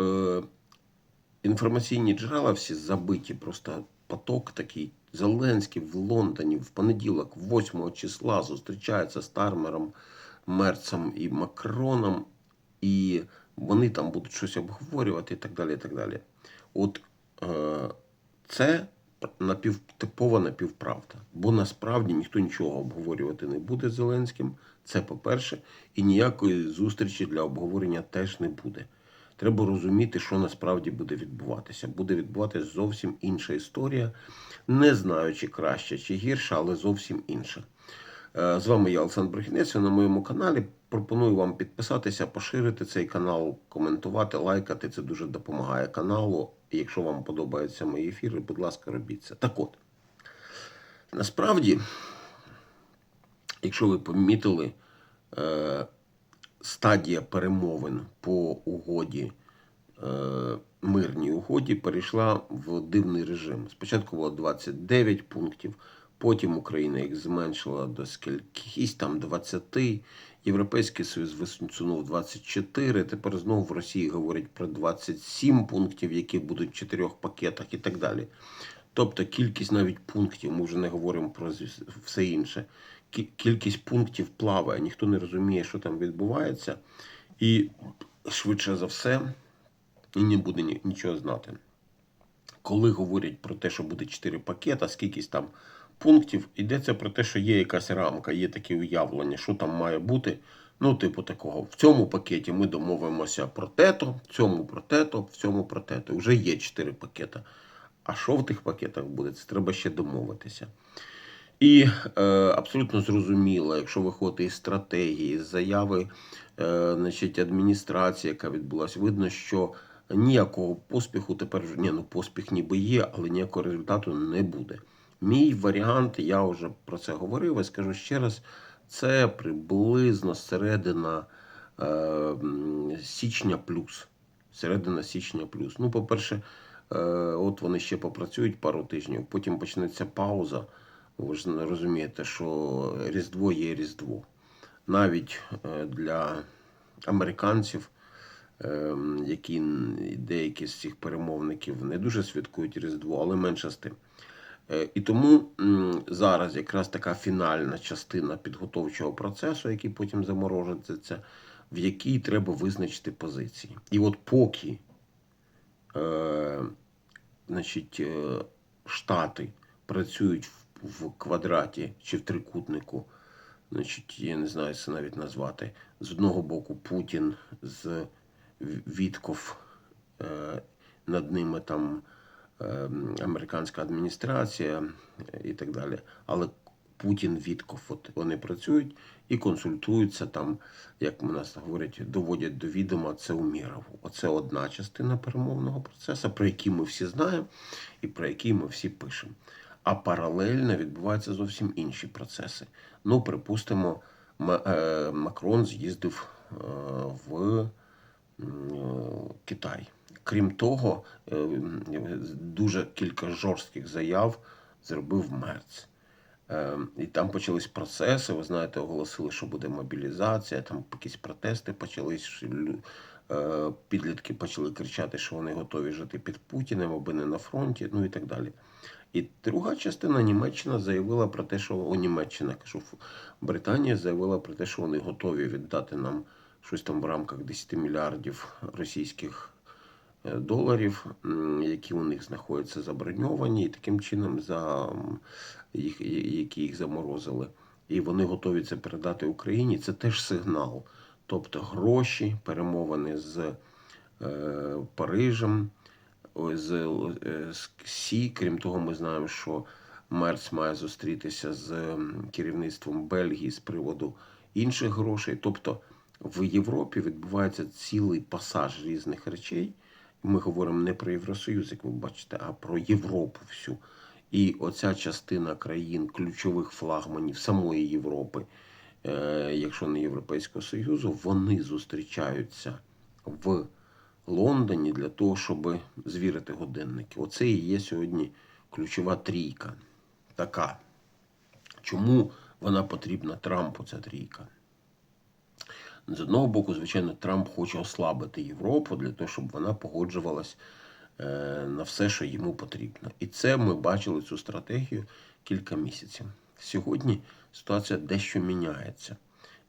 е, інформаційні джерела всі забиті, просто поток такий. Зеленський в Лондоні в понеділок, 8 числа, зустрічається з Тармером, Мерцем і Макроном, і вони там будуть щось обговорювати і так далі. І так далі. От е, це напів, типова напівправда. Бо насправді ніхто нічого обговорювати не буде з Зеленським. Це по-перше, і ніякої зустрічі для обговорення теж не буде. Треба розуміти, що насправді буде відбуватися. Буде відбуватися зовсім інша історія, не знаю, чи краще, чи гірше, але зовсім інша. Е, З вами я, Олександр Брехінець, на моєму каналі. Пропоную вам підписатися, поширити цей канал, коментувати, лайкати. Це дуже допомагає каналу. Якщо вам подобаються мої ефіри, будь ласка, робіть це. Так от, насправді, якщо ви помітили, е, стадія перемовин по угоді, е, мирній угоді, перейшла в дивний режим. Спочатку було 29 пунктів, потім Україна їх зменшила до скількись там 20. Європейський Союз висунув 24. Тепер знову в Росії говорять про 27 пунктів, які будуть в чотирьох пакетах і так далі. Тобто кількість навіть пунктів, ми вже не говоримо про все інше. Кі- Кількість пунктів плаває, ніхто не розуміє, що там відбувається, і швидше за все і не буде нічого знати. Коли говорять про те, що буде 4 пакета, скількись там пунктів, йдеться про те, що є якась рамка, є таке уявлення, що там має бути. Ну, типу такого, в цьому пакеті ми домовимося про те-то, в цьому про те-то, в цьому про те-то. Вже є 4 пакета. А що в тих пакетах буде, це треба ще домовитися. І е, абсолютно зрозуміло, якщо виходити із стратегії, з заяви е, значить, адміністрації, яка відбулася, видно, що ніякого поспіху тепер ні, ну поспіх ніби є, але ніякого результату не буде. Мій варіант, я вже про це говорив, і скажу ще раз, це приблизно середина е, січня плюс. Середина січня плюс. Ну, по-перше, е, от вони ще попрацюють пару тижнів, потім почнеться пауза. Ви ж розумієте, що Різдво є Різдво. Навіть е, для американців, е, які деякі з цих перемовників не дуже святкують Різдво, але менше з тим. Е, І тому зараз якраз така фінальна частина підготовчого процесу, який потім заморожується, в якій треба визначити позиції. І от поки значить, Штати працюють в, в квадраті чи в трикутнику, значить, я не знаю, це навіть назвати. З одного боку Путін, з Вітков, е, над ними там е, американська адміністрація і так далі. Але Путін, Вітков, от вони працюють і консультуються там, як у нас говорять, доводять до відома це Умірову. Оце одна частина перемовного процесу, про який ми всі знаємо і про який ми всі пишемо. А паралельно відбуваються зовсім інші процеси. Ну, припустимо, е, Макрон з'їздив е, в Китай. Крім того, е, дуже кілька жорстких заяв зробив Мерц. Е, І там почались процеси. Ви знаєте, оголосили, що буде мобілізація. Там якісь протести почались. е, Підлітки почали кричати, що вони готові жити під Путіним, аби не на фронті, ну і так далі. І друга частина Німеччина заявила про те, що о, Німеччина, кажу, Британія заявила про те, що вони готові віддати нам щось там в рамках 10 мільярдів російських е, доларів, які у них знаходяться заброньовані, і таким чином за їх, які їх заморозили. І вони готові це передати Україні. Це теж сигнал. Тобто гроші, перемовини з е, Парижем, з, е, з Сі. Крім того, ми знаємо, що Мерц має зустрітися з керівництвом Бельгії з приводу інших грошей. Тобто в Європі відбувається цілий пасаж різних речей. Ми говоримо не про Євросоюз, як ви бачите, а про Європу всю. І оця частина країн, ключових флагманів самої Європи, е, якщо не Європейського Союзу, вони зустрічаються в Лондоні для того, щоб звірити годинники. Оце і є сьогодні ключова трійка. Така. Чому вона потрібна Трампу, ця трійка? З одного боку, звичайно, Трамп хоче ослабити Європу для того, щоб вона погоджувалась е, на все, що йому потрібно. І це ми бачили цю стратегію кілька місяців. Сьогодні ситуація дещо міняється.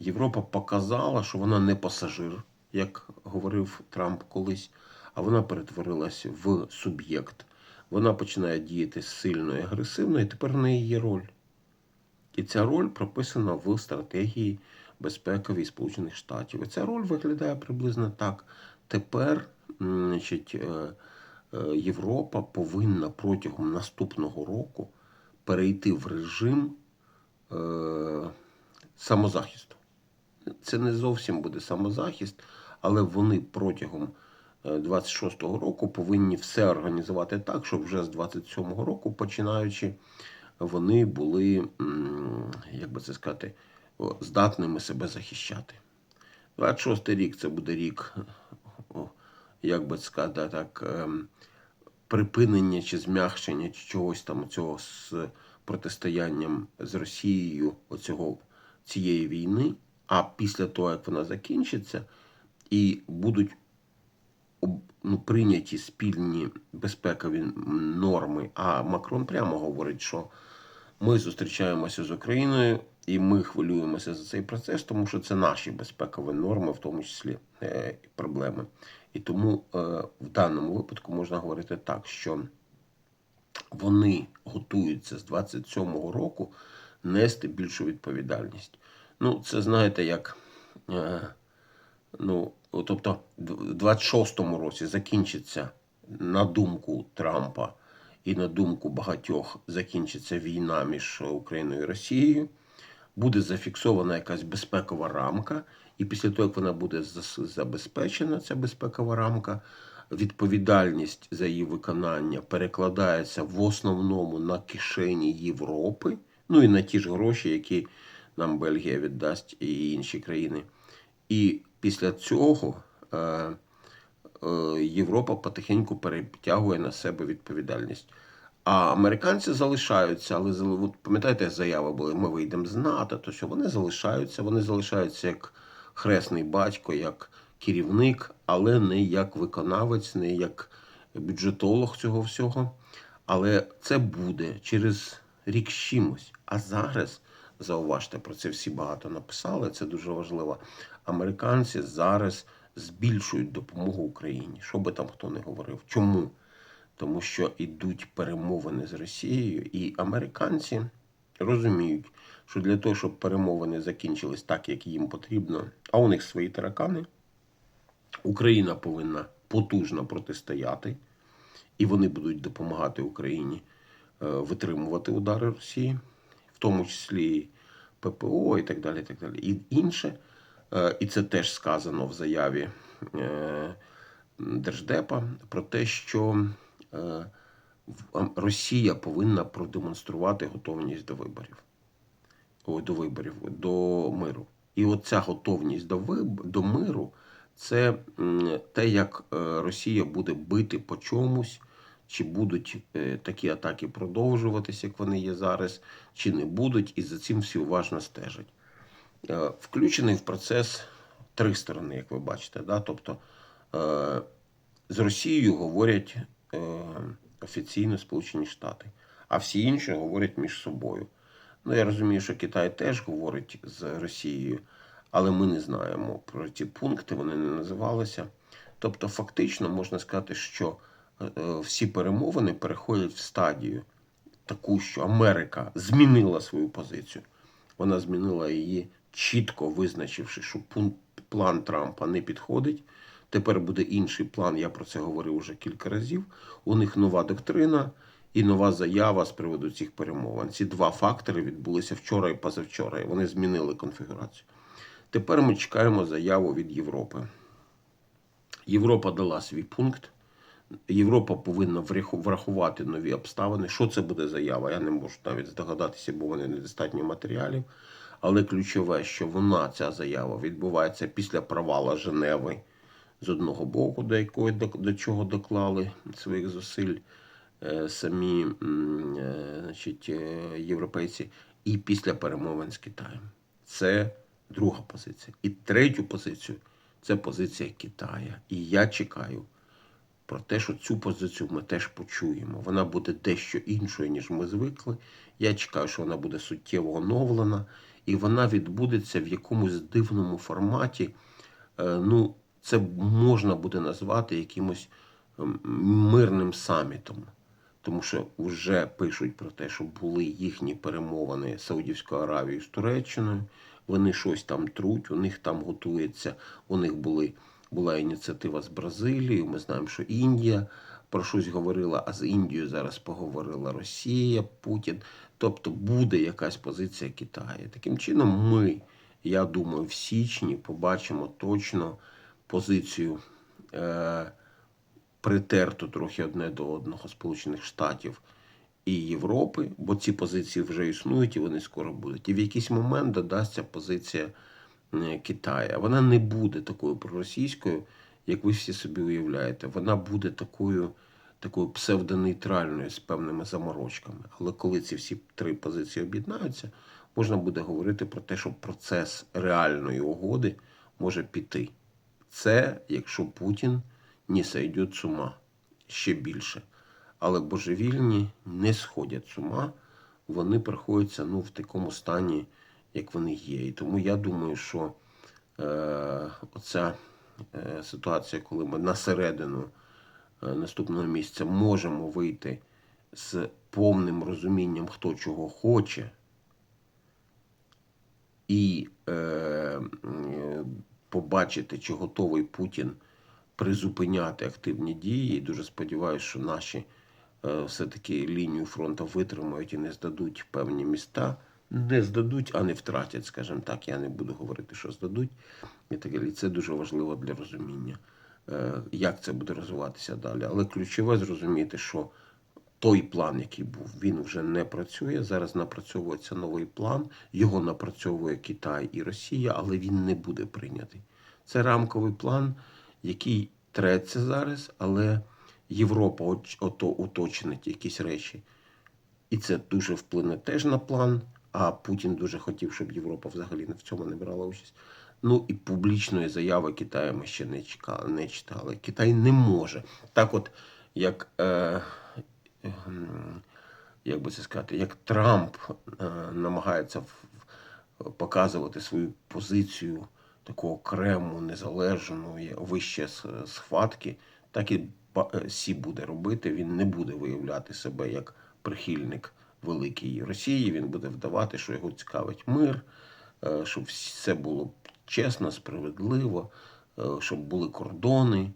Європа показала, що вона не пасажир, як говорив Трамп колись, а вона перетворилася в суб'єкт. Вона починає діяти сильно і агресивно, і тепер в неї є роль. І ця роль прописана в стратегії безпековій Сполучених Штатів. І ця роль виглядає приблизно так. Тепер значить, е, е, Європа повинна протягом наступного року перейти в режим е, самозахисту. Це не зовсім буде самозахист, але вони протягом е, 26-го року повинні все організувати так, щоб вже з 27-го року, починаючи, вони були, як би це сказати, здатними себе захищати. 26-й рік це буде рік, як би сказати, так, ем, припинення чи змягчення чи чогось там цього з протистоянням з Росією оцього, цієї війни. А після того, як вона закінчиться, і будуть ну, прийняті спільні безпекові норми. А Макрон прямо говорить, що ми зустрічаємося з Україною і ми хвилюємося за цей процес, тому що це наші безпекові норми, в тому числі е, проблеми. І тому е, в даному випадку можна говорити так, що вони готуються з 27-го року нести більшу відповідальність. Ну, це знаєте, як. Е, ну, тобто, в 26-му році закінчиться, на думку Трампа і на думку багатьох, закінчиться війна між Україною і Росією. Буде зафіксована якась безпекова рамка, і після того, як вона буде забезпечена, ця безпекова рамка, відповідальність за її виконання перекладається в основному на кишені Європи, ну і на ті ж гроші, які нам Бельгія віддасть і інші країни. І після цього е, е, Європа потихеньку перетягує на себе відповідальність. А американці залишаються, але от пам'ятаєте, заяви були, ми вийдемо з НАТО, то що вони залишаються, вони залишаються як хресний батько, як керівник, але не як виконавець, не як бюджетолог цього всього. Але це буде через рік чимось. А зараз, зауважте, про це всі багато написали, це дуже важливо. Американці зараз збільшують допомогу Україні. Що би там хто не говорив. Чому? Тому що йдуть перемовини з Росією, і американці розуміють, що для того, щоб перемовини закінчились так, як їм потрібно, а у них свої таракани, Україна повинна потужно протистояти, і вони будуть допомагати Україні е, витримувати удари Росії, в тому числі ППО і так далі. І, так далі. і інше, е, і це теж сказано в заяві е, Держдепа про те, що е, Росія повинна продемонструвати готовність до виборів. Ой, до виборів, до миру. І оця готовність до, виб... до миру це те, як Росія буде бити по чомусь, чи будуть е, такі атаки продовжуватися, як вони є зараз, чи не будуть, і за цим всі уважно стежать. Е, Включений в процес три сторони, як ви бачите. Да? Тобто е, з Росією говорять офіційно Сполучені Штати, а всі інші говорять між собою. Ну, я розумію, що Китай теж говорить з Росією, але ми не знаємо про ці пункти, вони не називалися. Тобто, фактично можна сказати, що всі перемовини переходять в стадію таку, що Америка змінила свою позицію. Вона змінила її, чітко визначивши, що план Трампа не підходить. Тепер буде інший план, я про це говорив вже кілька разів. У них нова доктрина і нова заява з приводу цих перемовин. Ці два фактори відбулися вчора і позавчора, вони змінили конфігурацію. Тепер ми чекаємо заяву від Європи. Європа дала свій пункт. Європа повинна врахувати нові обставини. Що це буде заява? Я не можу навіть здогадатися, бо вони недостатньо матеріалів. Але ключове, що вона, ця заява, відбувається після провала Женеви з одного боку, до якої до, чого доклали своїх зусиль е, самі е, значить, е, європейці, і після перемовин з Китаєм. Це Друга позиція. І третю позицію це позиція Китаю. І я чекаю про те, що цю позицію ми теж почуємо. Вона буде дещо іншою, ніж ми звикли. Я чекаю, що вона буде суттєво оновлена, і вона відбудеться в якомусь дивному форматі. Е, Ну, це можна буде назвати якимось ем, мирним самітом. Тому що вже пишуть про те, що були їхні перемовини Саудівською Аравією з Туреччиною. Вони щось там труть, у них там готується. У них були, була ініціатива з Бразилією. Ми знаємо, що Індія про щось говорила, а з Індією зараз поговорила Росія, Путін. Тобто буде якась позиція Китаю. Таким чином, ми, я думаю, в січні побачимо точно позицію. Е- притерто трохи одне до одного Сполучених Штатів і Європи, бо ці позиції вже існують і вони скоро будуть. І в якийсь момент додасться позиція Китаю. Вона не буде такою проросійською, як ви всі собі уявляєте. Вона буде такою, такою псевдонейтральною з певними заморочками. Але коли ці всі три позиції об'єднаються, можна буде говорити про те, що процес реальної угоди може піти. Це якщо Путін не сойдет з ума ще більше. Але божевільні не сходять з ума, вони приходяться ну, в такому стані, як вони є. І тому я думаю, що е, оця е, ситуація, коли ми на середину е, наступного місяця можемо вийти з повним розумінням, хто чого хоче, і е, побачити, чи готовий Путін призупиняти активні дії. І дуже сподіваюся, що наші е, все-таки лінію фронту витримають і не здадуть певні міста. Не здадуть, а не втратять, скажімо так. Я не буду говорити, що здадуть. І так далі. Це дуже важливо для розуміння, е, як це буде розвиватися далі. Але ключове зрозуміти, що той план, який був, він вже не працює. Зараз напрацьовується новий план. Його напрацьовує Китай і Росія, але він не буде прийнятий. Це рамковий план, який треться зараз, але Європа ото уточнить якісь речі. І це дуже вплине теж на план. А Путін дуже хотів, щоб Європа взагалі в цьому не брала участь. Ну і публічної заяви Китаю ми ще не чекали, не читали. Китай не може. Так, от як, е, ем, як би це сказати, як Трамп е, намагається в- показувати свою позицію такого окрему, незалежну, є- вище схватки, так і е, Сі буде робити. Він не буде виявляти себе як прихильник великої Росії. Він буде вдавати, що його цікавить мир, е, щоб все було чесно, справедливо, е, щоб були кордони.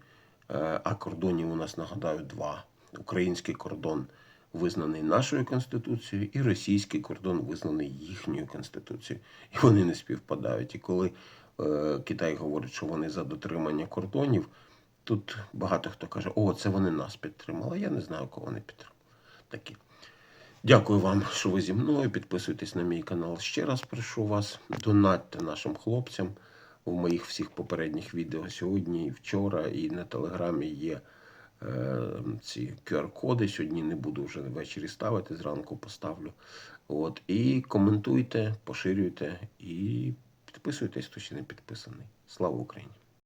Е, А кордонів у нас нагадаю два: український кордон визнаний нашою конституцією, і російський кордон визнаний їхньою конституцією. І вони не співпадають. І коли Китай говорить, що вони за дотримання кордонів. Тут багато хто каже, о, це вони нас підтримали. Я не знаю, кого вони підтримали. Такі. Дякую вам, що ви зі мною. Підписуйтесь на мій канал. Ще раз прошу вас. Донатьте нашим хлопцям. У моїх всіх попередніх відео сьогодні і вчора, і на телеграмі є е, ці QR-коди. Сьогодні не буду вже ввечері ставити, зранку поставлю. От. І коментуйте, поширюйте і підписуйтесь, хто ще не підписаний. Слава Україні!